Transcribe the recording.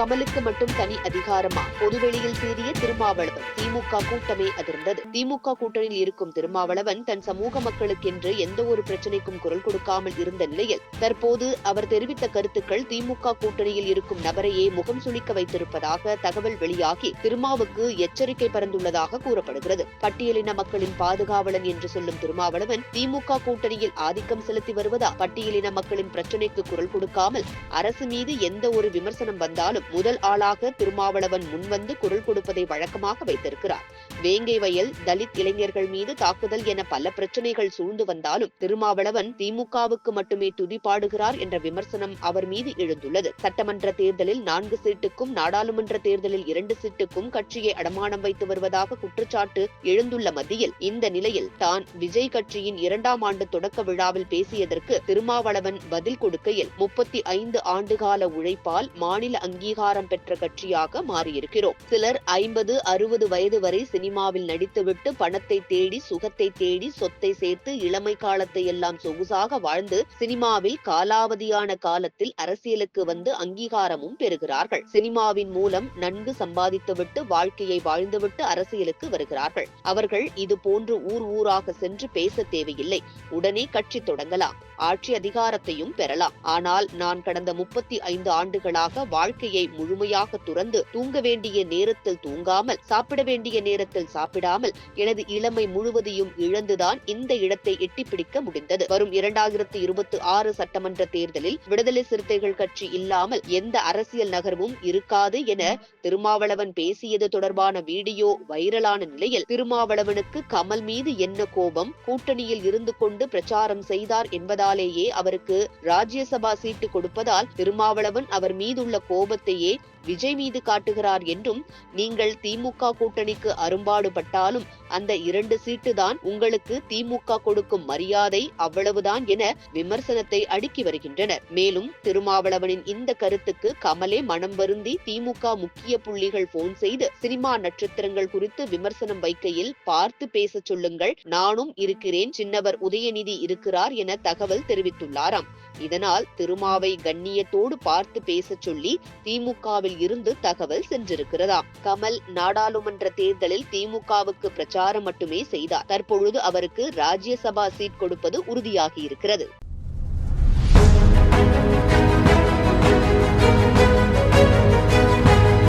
கமலுக்கு மட்டும் தனி அதிகாரமா? பொதுவெளியில் சீறிய திருமாவளவன் திமுக கூட்டமே அதிர்ந்தது. திமுக கூட்டணியில் இருக்கும் திருமாவளவன் தன் சமூக மக்களுக்கென்று எந்த ஒரு பிரச்சனைக்கும் குரல் கொடுக்காமல் இருந்த நிலையில் தற்போது அவர் தெரிவித்த கருத்துக்கள் திமுக கூட்டணியில் இருக்கும் நபரையே முகம் சுளிக்க வைத்திருப்பதாக தகவல் வெளியாகி திருமாவுக்கு எச்சரிக்கை பறந்துள்ளதாக கூறப்படுகிறது. பட்டியலின மக்களின் பாதுகாவலன் என்று சொல்லும் திருமாவளவன் திமுக கூட்டணியில் ஆதிக்கம் செலுத்தி வருவதா? பட்டியலின மக்களின் பிரச்சனைக்கு குரல் கொடுக்காமல் அரசு மீது எந்த ஒரு விமர்சனம் வந்தாலும் முதல் ஆளாக திருமாவளவன் முன்வந்து குரல் கொடுப்பதை வழக்கமாக வைத்திருக்கிறார். வேங்கை வயல் தலித் இளைஞர்கள் மீது தாக்குதல் என பல பிரச்சனைகள் சூழ்ந்து வந்தாலும் திருமாவளவன் திமுகவுக்கு மட்டுமே துதிப்பாடுகிறார் என்ற விமர்சனம் அவர் மீது எழுந்துள்ளது. சட்டமன்ற தேர்தலில் நான்கு சீட்டுக்கும் நாடாளுமன்ற தேர்தலில் இரண்டு சீட்டுக்கும் கட்சியை அடமானம் வைத்து வருவதாக குற்றச்சாட்டு எழுந்துள்ள மத்தியில் இந்த நிலையில் தான் விஜய் கட்சியின் இரண்டாம் ஆண்டு தொடக்க விழாவில் பேசியதற்கு திருமாவளவன் பதில் கொடுக்கையில் முப்பத்தி ஐந்து ஆண்டுகால உழைப்பால் மாநில அங்கீகாரம் அங்கீகாரம் பெற்ற கட்சியாக மாறியிருக்கிறோம். சிலர் ஐம்பது அறுபது வயது வரை சினிமாவில் நடித்துவிட்டு பணத்தை தேடி சுகத்தை தேடி சொத்தை சேர்த்து இளமை காலத்தை எல்லாம் சொகுசாக வாழ்ந்து சினிமாவில் காலாவதியான காலத்தில் அரசியலுக்கு வந்து அங்கீகாரமும் பெறுகிறார்கள். சினிமாவின் மூலம் நன்கு சம்பாதித்துவிட்டு வாழ்க்கையை வாழ்ந்துவிட்டு அரசியலுக்கு வருகிறார்கள். அவர்கள் இது போன்று ஊர் ஊராக சென்று பேச தேவையில்லை. உடனே கட்சி தொடங்கலாம். ஆட்சி அதிகாரத்தையும் பெறலாம். ஆனால் நான் கடந்த முப்பத்தி ஐந்து ஆண்டுகளாக வாழ்க்கையை முழுமையாக துறந்து தூங்க வேண்டிய நேரத்தில் தூங்காமல் சாப்பிட வேண்டிய நேரத்தில் சாப்பிடாமல் எனது இளமை முழுவதையும் இழந்துதான் இந்த இடத்தை எட்டிப்பிடிக்க முடிந்தது. வரும் இரண்டாயிரத்து இருபத்தி ஆறு சட்டமன்ற தேர்தலில் விடுதலை சிறுத்தைகள் கட்சி இல்லாமல் எந்த அரசியல் நகர்வும் இருக்காது என திருமாவளவன் பேசியது தொடர்பான வீடியோ வைரலான நிலையில் திருமாவளவனுக்கு கமல் மீது என்ன கோபம்? கூட்டணியில் இருந்து கொண்டு பிரச்சாரம் செய்தார் என்பதாலேயே அவருக்கு ராஜ்யசபா சீட்டு கொடுப்பதால் திருமாவளவன் அவர் மீதுள்ள கோபத்தை चाहिए। விஜய் மீது காட்டுகிறார் என்றும் நீங்கள் திமுக கூட்டணிக்கு அரும்பாடுபட்டாலும் அந்த இரண்டு சீட்டு தான் உங்களுக்கு திமுக கொடுக்கும் மரியாதை அவ்வளவுதான் என விமர்சனத்தை அடுக்கி வருகின்றனர். மேலும் திருமாவளவனின் இந்த கருத்துக்கு கமலே மனம் வருந்தி திமுக முக்கிய புள்ளிகள் போன் செய்து சினிமா நட்சத்திரங்கள் குறித்து விமர்சனம் வைக்கையில் பார்த்து பேச சொல்லுங்கள். நானும் இருக்கிறேன். சின்னவர் உதயநிதி இருக்கிறார் என தகவல் தெரிவித்துள்ளாராம். இதனால் திருமாவை கண்ணியத்தோடு பார்த்து பேச சொல்லி திமுகவில் இருந்து தகவல் சென்றிருக்கிறதாம் கமல் நாடாளுமன்ற தேர்தலில் திமுகவுக்கு பிரச்சாரம் மட்டுமே செய்தார். தற்பொழுது அவருக்கு ராஜ்யசபா சீட் கொடுப்பது உறுதியாகி இருக்கிறது.